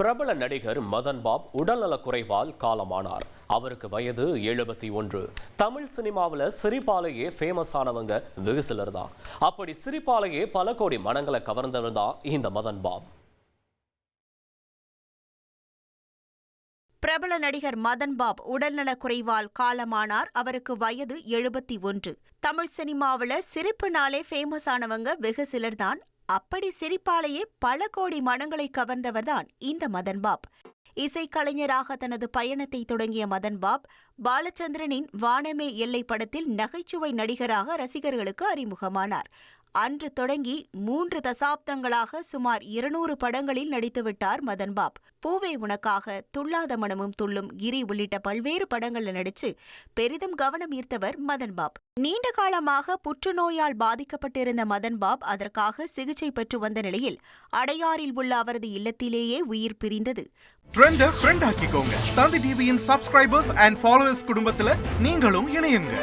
பிரபல நடிகர் மதன் பாப் உடல்நலக்குறைவால் காலமானார். அவருக்கு வயது எழுபத்தி ஒன்று. தமிழ் சினிமாவில் சிரிப்பாலேயே ஃபேமஸ் ஆனவங்க வெகு சிலர் தான். அப்படி சிரிப்பாலேயே பல கோடி மனங்களை கவர்ந்தவர் தான் இந்த மதன் பாப் பிரபல நடிகர் மதன் பாப் உடல்நலக் குறைவால் காலமானார். அவருக்கு வயது எழுபத்தி ஒன்று. தமிழ் சினிமாவுல சிரிப்புனாலே ஃபேமஸ் ஆனவங்க வெகு சிலர்தான் அப்படி சிரிப்பாலேயே பல கோடி மனங்களை கவர்ந்தவர்தான் இந்த மதன் பாப். இசைக்கலைஞராக தனது பயணத்தை தொடங்கிய மதன் பாப் பாலச்சந்திரனின் வானமே எல்லை படத்தில் நகைச்சுவை நடிகராக ரசிகர்களுக்கு அறிமுகமானார். அன்று தொடங்கி மூன்று தசாப்தங்களாக சுமார் இருநூறு படங்களில் நடித்துவிட்டார் மதன் பாப். பூவே உனக்காக துள்ளாத மனமும் துள்ளும் கிரி உள்ளிட்ட பல்வேறு படங்களில் நடித்து பெரிதும் கவனம் ஈர்த்தவர் மதன் பாப். நீண்ட காலமாக புற்றுநோயால் பாதிக்கப்பட்டிருந்த மதன் பாப் அதற்காக சிகிச்சை பெற்று வந்த நிலையில் அடையாறில் உள்ள அவரது இல்லத்திலேயே உயிர் பிரிந்தது. ட்ரெண்ட அண்ட் குடும்பத்துல நீங்களும் இணையுங்க.